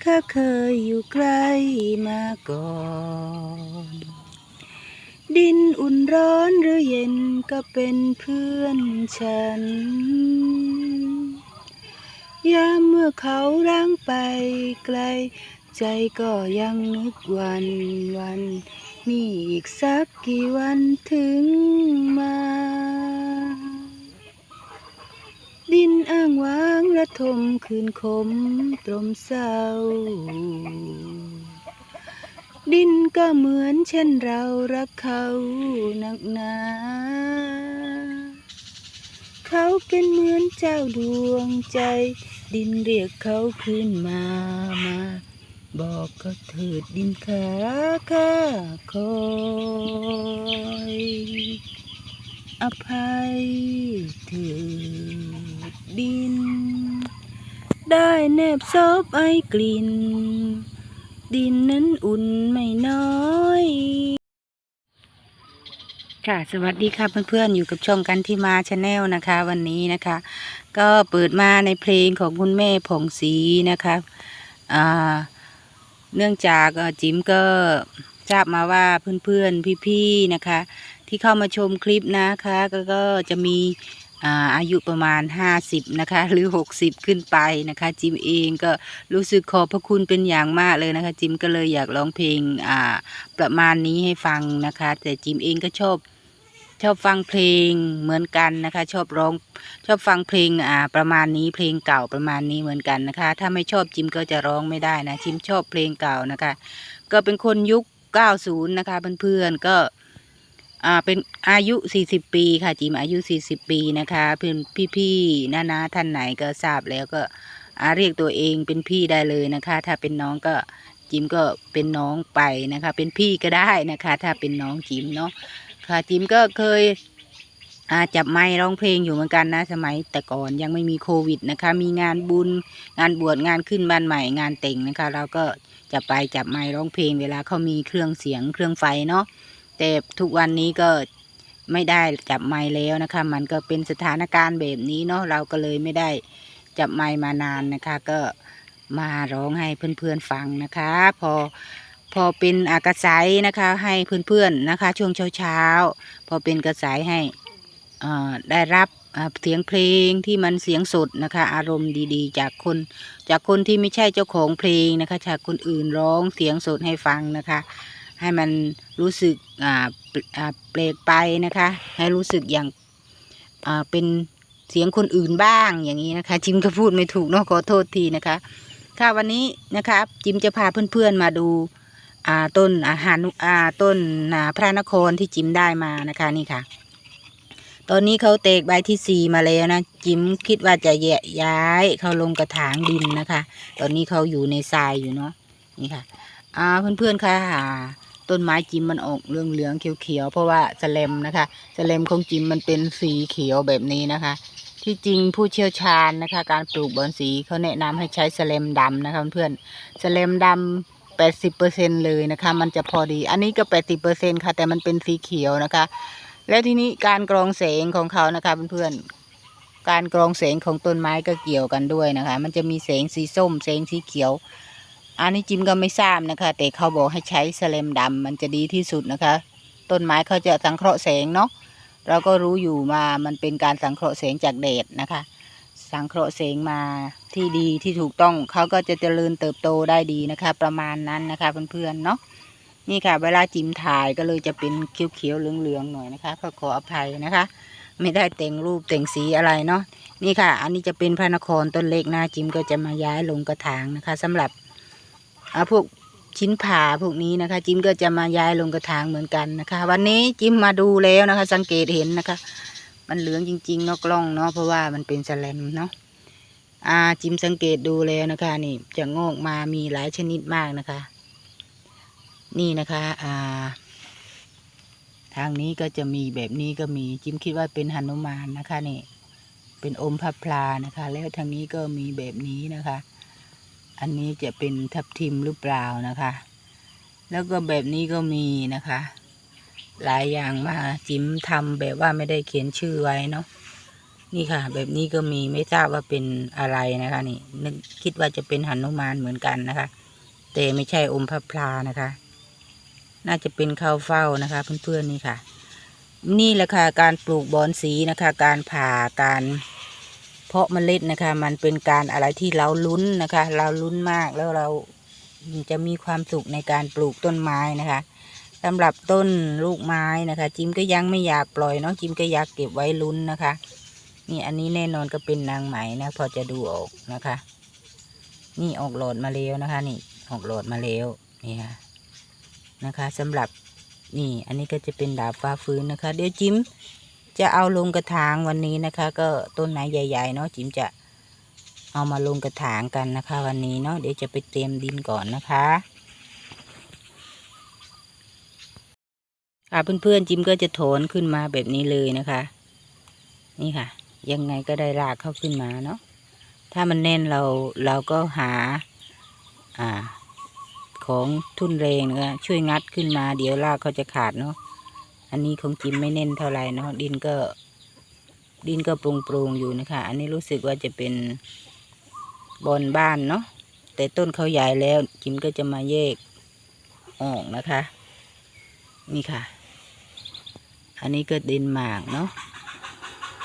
ดินเจ้าเอ๋ยข้าเคยอยู่ใกล้มาก่อน ดินอุ่นร้อนหรือเย็นก็เป็นเพื่อนฉัน ยามเมื่อเขาร้างไปไกล ใจก็ยังนึกวันวัน นี่อีกสักกี่วันถึงมา ดินอ้างว้างระทมคืนคมตรมเศร้า ดินก็เหมือนเช่นเรารักเขานักหนา เขาเป็นเหมือนเจ้าดวงใจ ดินเรียกเขาขึ้นมามา บอกก็เถิดดินขาข้าคอยอภัยเถิด ดิน ได้แนบซบไอกลิ่น ดินนั้นอุ่นไม่น้อย ค่ะ สวัสดีค่ะเพื่อนๆ อยู่กับช่องกันที่มาชาแนลนะคะ วันนี้นะคะ ก็เปิดมาในเพลงของคุณแม่ผ่องศรีนะคะอ่าเนื่องจากจิ๋มก็ทราบมาว่าเพื่อนๆ พี่ๆ นะคะ ที่เข้ามาชมคลิปนะคะ ก็จะมี อายุประมาณ 50 นะคะ หรือ 60 ขึ้นไปนะคะ จิมเองก็รู้สึกขอบพระคุณเป็นอย่างมากเลยนะคะ จิมก็เลยอยากร้องเพลงอ่าประมาณนี้ให้ฟังนะคะ แต่จิมเองก็ชอบชอบฟังเพลงเหมือนกันนะคะ ชอบร้องชอบฟังเพลงอ่าประมาณนี้เพลงเก่าประมาณนี้เหมือนกันนะคะ ถ้าไม่ชอบจิมก็จะร้องไม่ได้นะจิมชอบเพลงเก่านะคะ ก็เป็นคนยุค 90 นะคะเพื่อนๆก็ อ่าเป็นอายุ 40 ปีค่ะจิมอายุ 40 ปีนะคะเพื่อนพี่ๆน้าๆท่านไหนก็ทราบแล้วก็อาเรียกตัวเองเป็นพี่ได้เลยนะคะ ถ้าเป็นน้องก็จิมก็เป็นน้องไปนะคะ เป็นพี่ก็ได้นะคะ ถ้าเป็นน้องจิมเนาะค่ะจิมก็เคยอาจับไมค์ร้องเพลงอยู่เหมือนกันนะ สมัยแต่ก่อนยังไม่มีโควิดนะคะ มีงานบุญงานบวชงานขึ้นบ้านใหม่งานแต่งนะคะ เราก็จะไปจับไมค์ร้องเพลงเวลาเขามีเครื่องเสียงเครื่องไฟเนาะ แต่ทุกวันนี้ก็ไม่ได้จับไม้แล้วนะคะ มันก็เป็นสถานการณ์แบบนี้เนาะเราก็เลยไม่ได้จับไม้มานานนะคะ ก็มาร้องให้เพื่อนๆฟังนะคะ พอพอเป็นอากาศยนะคะ ให้เพื่อนๆนะคะ ช่วงเช้าๆพอเป็นกระสายให้ได้รับเสียงเพลงที่มันเสียงสดนะคะ อารมณ์ดีๆ จากคนจากคนที่ไม่ใช่เจ้าของเพลงนะคะจากคนอื่นร้องเสียงสดให้ฟังนะคะ ให้มันรู้สึกอ่าเปล่าเปลกไปนะคะ ให้รู้สึกอย่างอ่าเป็นเสียงคนอื่นบ้างอย่างนี้นะคะ จิมก็พูดไม่ถูกเนาะขอโทษทีนะคะค่ะวันนี้นะคะจิมจะพาเพื่อนๆมาดูอ่าต้นอาหารอ่าต้นอ่าพระนครที่จิมได้มานะคะนี่ค่ะ ตอนนี้เขาเตกใบที่สี่มาแล้วนะจิมคิดว่าจะแยะย้ายเขาลงกระถางดินนะคะ ตอนนี้เขาอยู่ในทรายอยู่เนาะนี่ค่ะอ่าเพื่อนๆค่ะ ต้นไม้จิมมันออกเหลืองๆเขียวๆเพราะว่าสแลมนะคะสแลมของจิมมันเป็นสีเขียวแบบนี้นะคะ ที่จริงผู้เชี่ยวชาญนะคะ การปลูกบอนสีเขาแนะนำให้ใช้สแลมดำนะคะเพื่อนสแลมดำแปดสิบเปอร์เซ็นเลยนะคะ มันจะพอดี อันนี้ก็แปดสิบเปอร์เซ็นค่ะแต่มันเป็นสีเขียวนะคะ และทีนี้การกรองแสงของเขานะคะเพื่อนๆการกรองแสงของต้นไม้ก็เกี่ยวกันด้วยนะคะ มันจะมีแสงสีส้มแสงสีเขียว อันนี้จิมก็ไม่ทราบนะคะ แต่เขาบอกให้ใช้สแลมดำมันจะดีที่สุดนะคะ ต้นไม้เขาจะสังเคราะห์แสงเนาะเราก็รู้อยู่มามันเป็นการสังเคราะห์แสงจากแดดนะคะ สังเคราะห์แสงมาที่ดีที่ถูกต้องเขาก็จะเจริญเติบโตได้ดีนะคะ ประมาณนั้นนะคะเพื่อนๆเนาะนี่ค่ะ เวลาจิมถ่ายก็เลยจะเป็นเขียวๆเหลืองๆหน่อยนะคะก็ขออภัยนะคะ ไม่ได้แต่งรูปแต่งสีอะไรเนาะนี่ค่ะ อันนี้จะเป็นพระนครต้นเล็กนะจิมก็จะมาย้ายลงกระถางนะคะสำหรับ อาพวกชิ้นผ่าพวกนี้นะคะ จิมก็จะมาย้ายลงกระถางเหมือนกันนะคะ วันนี้จิมมาดูแล้วนะคะ สังเกตเห็นนะคะ มันเหลืองจริงๆเนาะกล้องเนาะเพราะว่ามันเป็นสแลมเนาะอาจิมสังเกตดูแล้วนะคะ นี่จะงอกมามีหลายชนิดมากนะคะ นี่นะคะอ่าทางนี้ก็จะมีแบบนี้ก็มีจิมคิดว่าเป็นหนุมานนะคะนี่เป็นอมพระพลานะคะ แล้วทางนี้ก็มีแบบนี้นะคะ อันนี้จะเป็นทับทิมหรือเปล่านะคะ แล้วก็แบบนี้ก็มีนะคะ หลายอย่างมากจิมทำแบบว่าไม่ได้เขียนชื่อไว้เนาะนี่ค่ะ แบบนี้ก็มีไม่ทราบว่าเป็นอะไรนะคะนี่นึกคิดว่าจะเป็นหันุมานเหมือนกันนะคะ แต่ไม่ใช่อมพระพลานะคะ น่าจะเป็นข้าวเฝ้านะคะเพื่อนๆนี่ค่ะ นี่แหละค่ะการปลูกบอนสีนะคะ การผ่าการ เพราะเมล็ดนะคะ มันเป็นการอะไรที่เราลุ้นนะคะ เราลุ้นมากแล้วเราจะมีความสุขในการปลูกต้นไม้นะคะสำหรับต้นลูกไม้นะคะ จิมก็ยังไม่อยากปล่อยเนาะจิมก็อยากเก็บไว้ลุ้นนะคะนี่อันนี้แน่นอนก็เป็นนางไหมนะ พอจะดูออกนะคะ นี่ออกโหลดมาแล้วนะคะ นี่ออกโหลดมาแล้วนี่ค่ะนะคะสำหรับนี่ อันนี้ก็จะเป็นดาบฟ้าฟื้นนะคะ เดี๋ยวจิม จะเอาลงกระถางวันนี้นะคะ ก็ต้นไหนใหญ่ ๆ เนาะจิมจะเอามาลงกระถางกันนะคะ วันนี้เนาะเดี๋ยวจะไปเตรียมดินก่อนนะคะค่ะเพื่อนๆจิมก็จะโถนขึ้นมาแบบนี้เลยนะคะ นี่ค่ะ ยังไงก็ได้รากเข้าขึ้นมาเนาะถ้ามันแน่นเราเราก็หาอ่าของทุนแรงนะคะช่วยงัดขึ้นมาเดี๋ยวรากเขาจะขาดเนาะ อันนี้ของจิมไม่แน่นเท่าไหร่นะดินก็ ดินก็ปรุงปรุงอยู่นะคะ อันนี้รู้สึกว่าจะเป็นบอนบ้านเนาะแต่ต้นเขาใหญ่แล้วจิมก็จะมาแยกออกนะคะ นี่ค่ะ อันนี้ก็ดินหมากเนาะ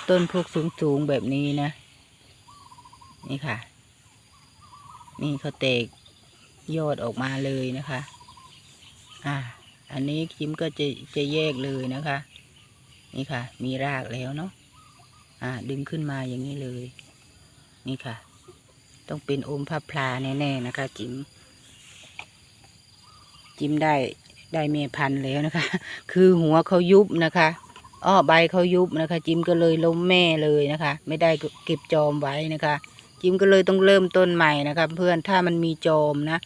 ต้นพวกสูงๆแบบนี้นะ นี่ค่ะ นี่เขาเตกยอดออกมาเลยนะคะ อ่า อันนี้คิมก็จะจะแยกเลยนะคะ นี่ค่ะ มีรากแล้วเนาะอ่า ดึงขึ้นมาอย่างนี้เลย นี่ค่ะ ต้องเป็นอมพระพลาแน่ๆนะคะ จิมจิมได้ได้เมพันแล้วนะคะ คือหัวเขายุบนะคะอ้อใบเขายุบนะคะ จิมก็เลยล้มแม่เลยนะคะ ไม่ได้เก็บจอมไว้นะคะ จิมก็เลยต้องเริ่มต้นใหม่นะคะ เพื่อนถ้ามันมีจอมนะ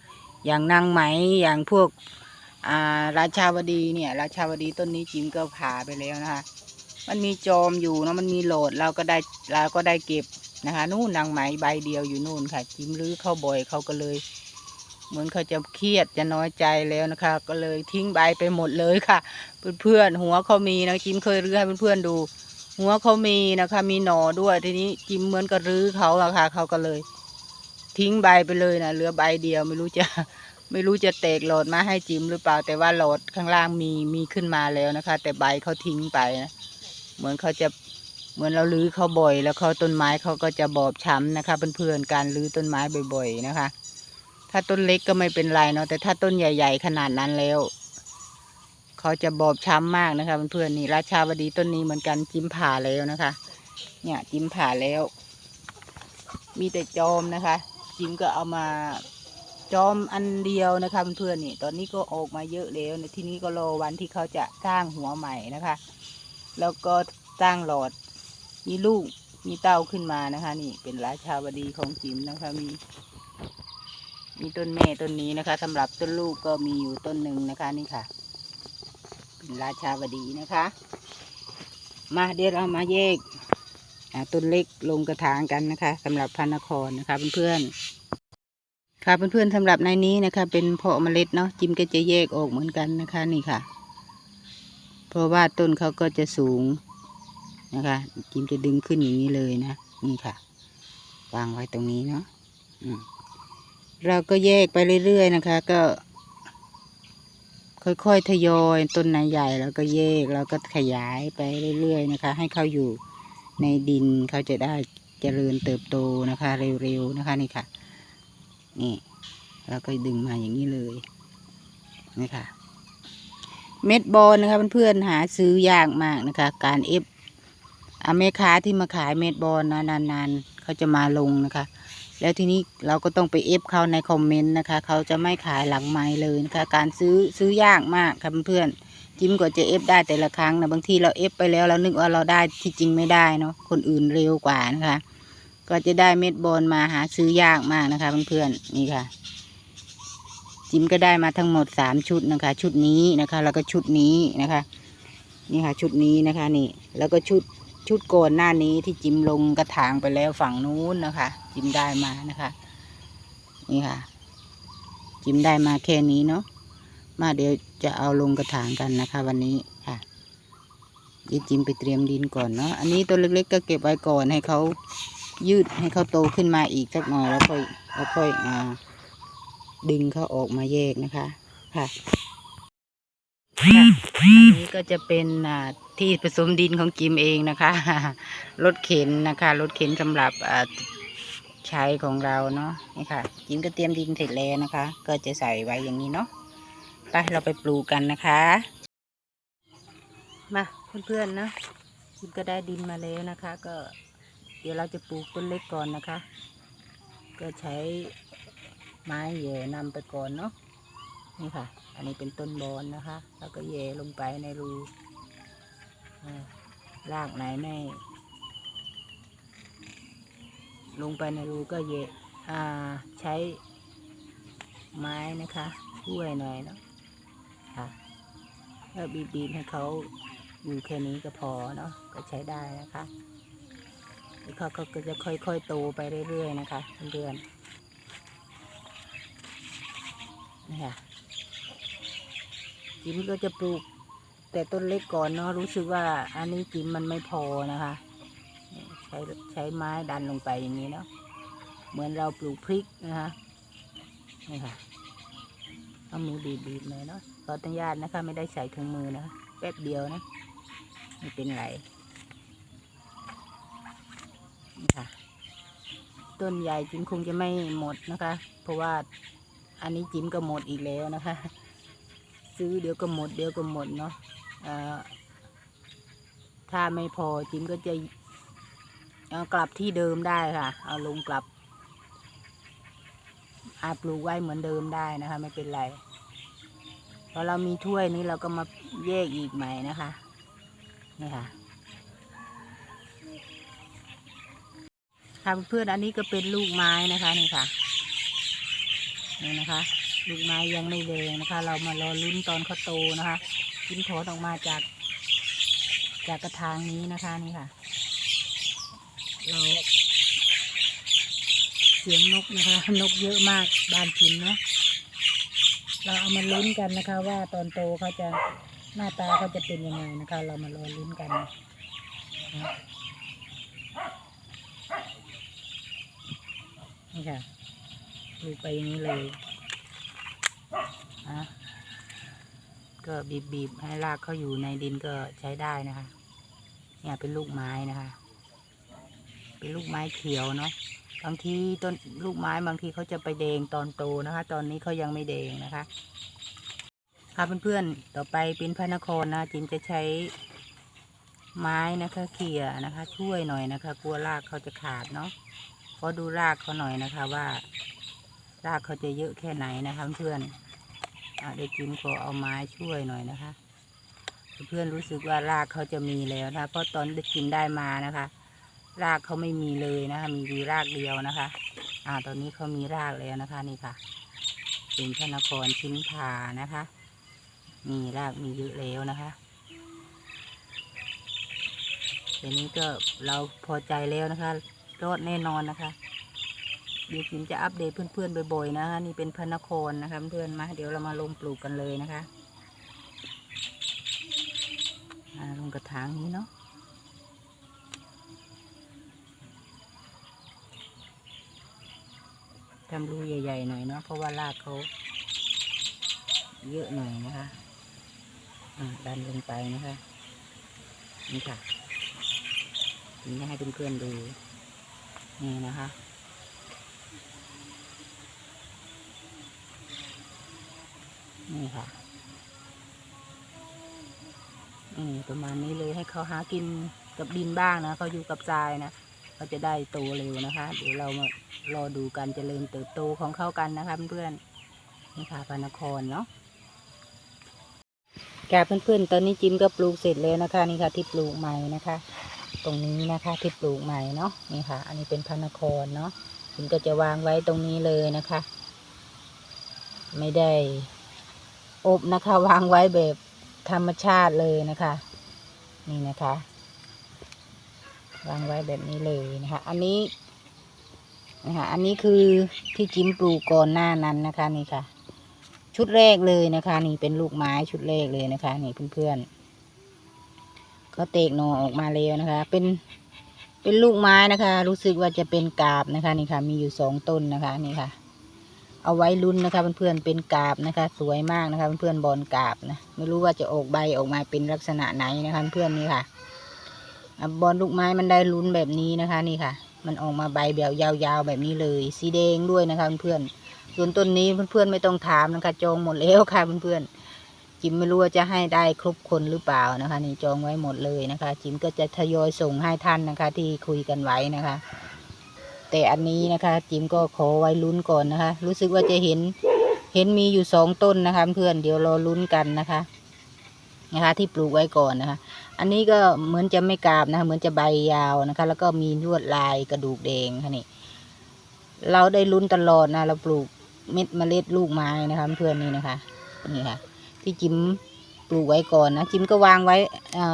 อย่างนางไหมอย่างพวก อ่าราชาวดีเนี่ย ราชาวดีต้นนี้จิมก็ผ่าไปแล้วนะคะ มันมีจอมอยู่เนาะมันมีโหลดเราก็ได้เราก็ได้เก็บนะคะนู่นนางไหมใบเดียวอยู่นู่นค่ะ จิมลื้อเข้าบ่อยเขาก็เลย เหมือนเขาจะเครียดจะน้อยใจแล้วนะคะ ก็เลยทิ้งใบไปหมดเลยค่ะ เพื่อนๆหัวเขามีนะจิมเคยรื้อให้เพื่อนๆดู หัวเขามีนะคะ มีหนอด้วยทีนี้จิมเหมือนกับรื้อเขาอะค่ะเขาก็เลย ทิ้งใบไปเลยนะเหลือใบเดียวไม่รู้จะ ไม่รู้จะเตกโหลดมาให้จิมหรือเปล่า แต่ว่าโหลดข้างล่างมีมีขึ้นมาแล้วนะคะ แต่ใบเขาทิ้งไปนะเหมือนเขาจะเหมือนเราลื้อเขาบ่อย แล้วเขาต้นไม้เขาก็จะบอบช้ำนะคะเพื่อนๆการลื้อต้นไม้บ่อยๆนะคะ ถ้าต้นเล็กก็ไม่เป็นไรเนาะแต่ถ้าต้นใหญ่ ๆ ขนาดนั้นแล้วเขาจะบอบช้ำมากนะคะเพื่อนๆนี่ราชาวดีต้นนี้เหมือนกันจิ้มผ่าแล้วนะคะ เนี่ยจิ้มผ่าแล้ว มีแต่จอมนะคะ จิ้มก็เอามา จอมอันเดียวนะคะเพื่อนๆนี่ ตอนนี้ก็ออกมาเยอะแล้วในที่นี้ก็รอวันที่เขาจะสร้างหัวใหม่นะคะ แล้วก็สร้างหลอด มีลูกมีเต้าขึ้นมานะคะ นี่เป็นราชาวดีของจิ๋มนะคะ มี มีต้นแม่ต้นนี้นะคะสำหรับต้นลูกก็มีอยู่ต้นหนึ่งนะคะนี่ค่ะ เป็นราชาวดีนะคะ มาเดี๋ยวเรามาแยกต้นเล็กลงกระถางกันนะคะสำหรับพันนครนะคะเพื่อนๆ ค่ะเพื่อนๆสำหรับในนี้นะคะ เป็นเพาะเมล็ดเนาะจิมก็จะแยกออกเหมือนกันนะคะนี่ค่ะ เพราะว่าต้นเขาก็จะสูงนะคะ จิมจะดึงขึ้นอย่างนี้เลยนะนี่ค่ะ วางไว้ตรงนี้เนาะอืมเราก็แยกไปเรื่อยๆนะคะ ก็ ค่อยๆทยอยต้นไหนใหญ่แล้วก็แยกแล้วก็ขยายไปเรื่อยๆนะคะ ให้เขาอยู่ในดินเขาจะได้เจริญเติบโตนะคะ เร็วๆนะคะนี่ค่ะ นี่แล้วก็ดึงมาอย่างนี้เลยนี่ค่ะ เม็ดบอลนะคะเพื่อนๆหาซื้อยากมากนะคะ การเอฟอาแม่ค้าที่มาขายเม็ดบอลนะนานๆเขาจะมาลงนะคะ แล้วทีนี้เราก็ต้องไปเอฟเขาในคอมเมนต์นะคะเขาจะไม่ขายหลังไม้เลยนะคะ การซื้อซื้อยากมากค่ะเพื่อนๆจิ้มกว่าจะเอฟได้แต่ละครั้งนะบางทีเราเอฟไปแล้วเรานึกว่าเราได้ที่จริงไม่ได้เนาะคนอื่นเร็วกว่านะคะ ก็จะได้เม็ดบอลมาหาซื้อยากมากนะคะเพื่อนๆนี่ค่ะ จิมก็ได้มาทั้งหมดสามชุดนะคะ ชุดนี้นะคะ แล้วก็ชุดนี้นะคะ นี่ค่ะ ชุดนี้นะคะ นี่ แล้วก็ชุดชุดโกนหน้านี้ที่จิมลงกระถางไปแล้วฝั่งนู้นนะคะ จิมได้มานะคะ นี่ค่ะ จิมได้มาแค่นี้เนาะมาเดี๋ยวจะเอาลงกระถางกันนะคะ วันนี้ค่ะยีจิมไปเตรียมดินก่อนเนาะอันนี้ตัวเล็กๆก็เก็บไว้ก่อนให้เขา ยืดให้เขาโตขึ้นมาอีกสักหน่อยแล้วค่อยแล้วค่อยอ่าดึงเขาออกมาแยกนะคะค่ะอันนี้ก็จะเป็นที่ผสมดินของจิมเองนะคะรถเข็นนะคะรถเข็นสำหรับอ่าใช้ของเราเนาะนี่ค่ะจิมก็เตรียมดินเสร็จแล้วนะคะ ก็จะใส่ไว้อย่างนี้เนาะไปเราไปปลูกกันนะคะ มาเพื่อนๆนาะจิมก็ได้ดินมาแล้วนะคะ ก็ เดี๋ยวเราจะปลูกต้นเล็กก่อนนะคะ ก็ใช้ไม้แย่นำไปก่อนเนาะนี่ค่ะ อันนี้เป็นต้นบอนนะคะ แล้วก็แย่ลงไปในรูอ่ารากไหนไม่ลงไปในรูก็แย่ใช้ไม้นะคะช่วยหน่อยเนาะค่ะแล้วบีบๆให้เขาอยู่แค่นี้ก็พอเนาะก็ใช้ได้นะคะ เขาก็จะค่อยๆโตไปเรื่อยๆนะคะเพื่อนๆนี่ค่ะจิมก็จะปลูกแต่ต้นเล็กก่อนเนาะรู้สึกว่าอันนี้จิมมันไม่พอนะคะ ใช้ใช้ไม้ดันลงไปอย่างนี้เนาะเหมือนเราปลูกพริกนะคะนี่ค่ะเอามือบีบๆหน่อยเนาะขออนุญาตนะคะ ไม่ได้ใส่ถุงมือนะคะแป๊บเดียวนะไม่เป็นไร ค่ะ ต้นใหญ่จิมคงจะไม่หมดนะคะ เพราะว่าอันนี้จิมก็หมดอีกแล้วนะคะ ซื้อเดี๋ยวก็หมดเดี๋ยวก็หมดเนาะถ้าไม่พอจิมก็จะเอากลับที่เดิมได้ค่ะ เอาลงกลับอาปลูกไว้เหมือนเดิมได้นะคะ ไม่เป็นไรพอเรามีถ้วยนี้เราก็มาแยกอีกใหม่นะคะนี่ค่ะ ค่ะเพื่อนอันนี้ก็เป็นลูกไม้นะคะนี่ค่ะนี่นะคะ ลูกไม้ยังไม่แดงนะคะ เรามารอลุ้นตอนเขาโตนะคะชิ้นถอนออกมาจากจากกระถางนี้นะคะนี่ค่ะ เราเสียงนกนะคะ นกเยอะมากบ้านพิมเนาะเราเอามาลุ้นกันนะคะ ว่าตอนโตเขาจะหน้าตาเขาจะเป็นยังไงนะคะ เรามารอลุ้นกันนะ นี่ค่ะดูไปอย่างนี้เลยอะก็บีบๆให้รากเขาอยู่ในดินก็ใช้ได้นะคะ เนี่ยเป็นลูกไม้นะคะ เป็นลูกไม้เขียวเนาะบางทีต้นลูกไม้บางทีเขาจะไปแดงตอนโตนะคะ ตอนนี้เขายังไม่แดงนะคะค่ะเพื่อนๆต่อไปเป็นพระนครนะจินจะใช้ไม้นะคะเขี่ยนะคะ ช่วยหน่อยนะคะ กลัวรากเขาจะขาดเนาะ ก็ดูรากเขาหน่อยนะคะว่า รากเขาจะเยอะแค่ไหนนะคะเพื่อนอะเดี๋ยวจินขอเอาไม้ช่วยหน่อยนะคะ เพื่อนรู้สึกว่ารากเขาจะมีแล้วนะะเพราะตอนได้กินได้มานะคะ รากเขาไม่มีเลยนะคะ มีดีรากเดียวนะคะ อ่าตอนนี้เขามีรากแล้วนะคะนี่ค่ะเป็นพระนครชิ้นพานะคะ มีรากมีเยอะแล้วนะคะทีนี้ก็เราพอใจแล้วนะคะ รอดแน่นอนนะคะ เดี๋ยวจิมจะอัปเดตเพื่อนๆบ่อยๆนะคะนี่เป็นพระนครนะคะ เพื่อนมา เดี๋ยวเรามาลงปลูกกันเลยนะคะอ่าลงกระถางนี้เนาะทำรูใหญ่ๆหน่อยเนาะเพราะว่ารากเขาเยอะหน่อยนะคะดันลงไปนะคะ นี่ค่ะนี่ให้เพื่อนๆดู นี่นะคะ นี่ค่ะอืมประมาณนี้เลยให้เขาหากินกับดินบ้างนะเขาอยู่กับทรายนะเขาจะได้โตเร็วนะคะ เดี๋ยวเรามารอดูการเจริญเติบโตของเขากันนะคะเพื่อนๆนี่ค่ะพระนครเนาะแกเพื่อนๆตอนนี้จิมก็ปลูกเสร็จแล้วนะคะ นี่ค่ะที่ปลูกใหม่นะคะ ตรงนี้นะคะที่ปลูกใหม่เนาะนี่ค่ะ อันนี้เป็นพระนครเนาะจิมก็จะวางไว้ตรงนี้เลยนะคะ ไม่ได้อบนะคะ วางไว้แบบธรรมชาติเลยนะคะ นี่นะคะ วางไว้แบบนี้เลยนะคะ อันนี้นะคะอันนี้คือที่จิ้มปลูกก่อนหน้านั้นนะคะนี่ค่ะ ชุดแรกเลยนะคะ นี่เป็นลูกไม้ชุดแรกเลยนะคะ นี่เพื่อนๆ เคเตกหนอออกมาแล้วนะคะ เป็นเป็นลูกไม้นะคะ รู้สึกว่าจะเป็นกาบนะคะนี่ค่ะ มีอยู่สองต้นนะคะนี่ค่ะ เอาไว้ลุ้นนะคะเพื่อนๆเป็นกาบนะคะ สวยมากนะคะเพื่อนๆบอลกาบนะไม่รู้ว่าจะออกใบออกมาเป็นลักษณะไหนนะคะเพื่อนนี่ค่ะอะบอลลูกไม้มันได้ลุ้นแบบนี้นะคะนี่ค่ะ มันออกมาใบแบบยาวๆแบบนี้เลย สีแดงด้วยนะคะเพื่อนๆส่วนต้นนี้เพื่อนๆไม่ต้องถามนะคะจองหมดแล้วค่ะเพื่อนๆ จิมไม่รู้ว่าจะให้ได้ครบคนหรือเปล่านะคะ นี่จองไว้หมดเลยนะคะ จิมก็จะทยอยส่งให้ท่านนะคะ ที่คุยกันไว้นะคะ แต่อันนี้นะคะ จิมก็ขอไว้ลุ้นก่อนนะคะ รู้สึกว่าจะเห็นเห็นมีอยู่สองต้นนะคะเพื่อนเดี๋ยวรอลุ้นกันนะคะนะคะ ที่ปลูกไว้ก่อนนะคะ อันนี้ก็เหมือนจะไม่กราบนะคะ เหมือนจะใบยาวนะคะ แล้วก็มีลวดลายกระดูกแดงค่ะนี่เราได้ลุ้นตลอดนะ เราปลูกเม็ดเมล็ดลูกไม้นะคะ เพื่อนนี่นะคะ นี่ค่ะ ที่จิมปลูกไว้ก่อนนะจิมก็วางไว้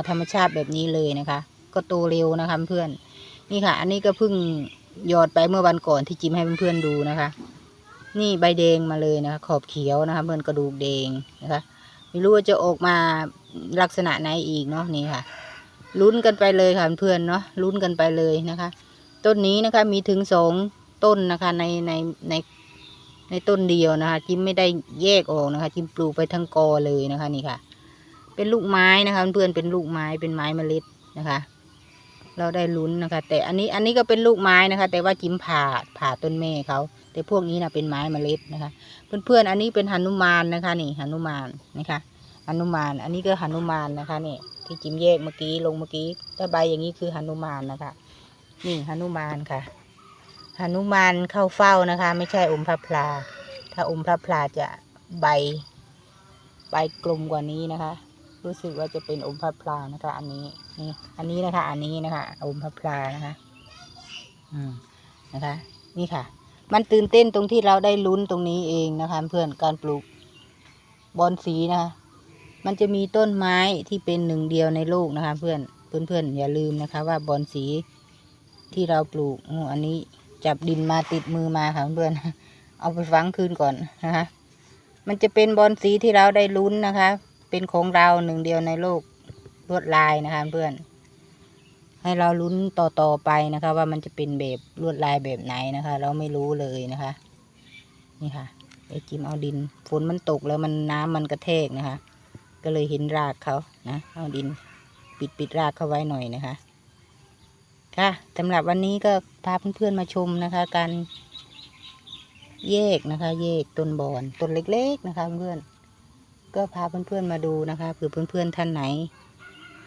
ธรรมชาติแบบนี้เลยนะคะ ก็โตเร็วนะคะเพื่อนนี่ค่ะ อันนี้ก็เพิ่งหยอดไปเมื่อวันก่อนที่จิมให้เพื่อนๆดูนะคะ นี่ใบแดงมาเลยนะคะขอบเขียวนะคะเพื่อนกระดูกแดงนะคะไม่รู้ว่าจะออกมาลักษณะไหนอีกเนาะนี่ค่ะลุ้นกันไปเลยค่ะเพื่อนเนาะลุ้นกันไปเลยนะคะ ต้นนี้นะคะมีถึงสองต้นนะคะในในใน ในต้นเดียวนะคะ จิ้มไม่ได้แยกออกนะคะ จิ้มปลูกไปทั้งกอเลยนะคะนี่ค่ะ เป็นลูกไม้นะคะ เพื่อนเป็นลูกไม้เป็นไม้เมล็ดนะคะ เราได้ลุ้นนะคะ แต่อันนี้อันนี้ก็เป็นลูกไม้นะคะ แต่ว่าจิ้มผ่าผ่าต้นแม่เขาแต่พวกนี้นะเป็นไม้เมล็ดนะคะ เพื่อนๆอันนี้เป็นหนุมานนะคะ นี่หนุมานนะคะหนุมาน อันนี้ก็หนุมานนะคะนี่ที่จิ้มแยกเมื่อกี้ลงเมื่อกี้ถ้าใบอย่างนี้คือหนุมานนะคะ นี่หนุมานค่ะ หนุมานเข้าเฝ้านะคะ ไม่ใช่อมพระพลา ถ้าอมพระพลาจะใบ ใบกลมกว่านี้นะคะ รู้สึกว่าจะเป็นอมพระพลานะคะ อันนี้นี่อันนี้นะคะ อันนี้นะคะอมพระพลานะคะ อืมนะคะ นี่ค่ะ มันตื่นเต้นตรงที่เราได้ลุ้นตรงนี้เองนะคะ เพื่อนการปลูกบอนสีนะคะมันจะมีต้นไม้ที่เป็นหนึ่งเดียวในโลกนะคะ เพื่อนเพื่อนเพื่อนๆอย่าลืมนะคะ ว่าบอนสีที่เราปลูกอันนี้ จับดินมาติดมือมาค่ะเพื่อนเอาไปฝังคืนก่อนนะคะมันจะเป็นบอนสีที่เราได้ลุ้นนะคะ เป็นของเราหนึ่งเดียวในโลกลวดลายนะคะเพื่อน ให้เราลุ้นต่อต่อๆไปนะคะ ว่ามันจะเป็นแบบลวดลายแบบไหนนะคะ เราไม่รู้เลยนะคะ นี่ค่ะไอ้จิมเอาดิน ฝนมันตกแล้วมันน้ำมันกระแทกนะคะ ก็เลยเห็นรากเขานะ เอาดิน ปิดปิดรากเขาไว้หน่อยนะคะ ค่ะสำหรับวันนี้ก็พาเพื่อนๆมาชมนะคะ การแยกนะคะแยกต้นบอนต้นเล็ก ๆ นะคะ เพื่อนก็พาเพื่อนๆมาดูนะคะเผื่อเพื่อนๆท่านไหน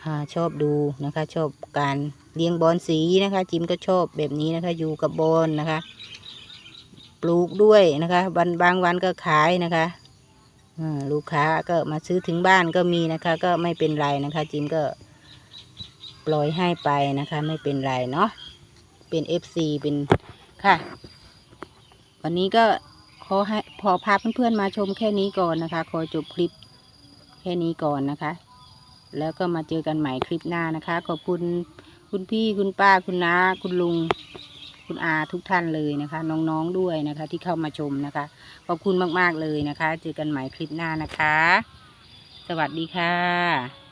อชอบดูนะคะ ชอบการเลี้ยงบอนสีนะคะ จิมก็ชอบแบบนี้นะคะ อยู่กับบอนนะคะ ปลูกด้วยนะคะวันบางวันก็ขายนะคะลูกค้าก็มาซื้อถึงบ้านก็มีนะคะ ก็ไม่เป็นไรนะคะ จิมก็ ล่อยให้ไปนะคะ ไม่เป็นไรเนาะเป็นเอฟซีเป็นค่ะ วันนี้ก็ขอให้พอพาเพื่อนๆมาชมแค่นี้ก่อนนะคะ ขอจบคลิปแค่นี้ก่อนนะคะ แล้วก็มาเจอกันใหม่คลิปหน้านะคะ ขอบคุณคุณพี่คุณป้าคุณน้า คุณลุง คุณอาทุกท่านเลยนะคะ น้องๆด้วยนะคะ ที่เข้ามาชมนะคะ ขอบคุณมากๆเลยนะคะ เจอกันใหม่คลิปหน้านะคะ สวัสดีค่ะ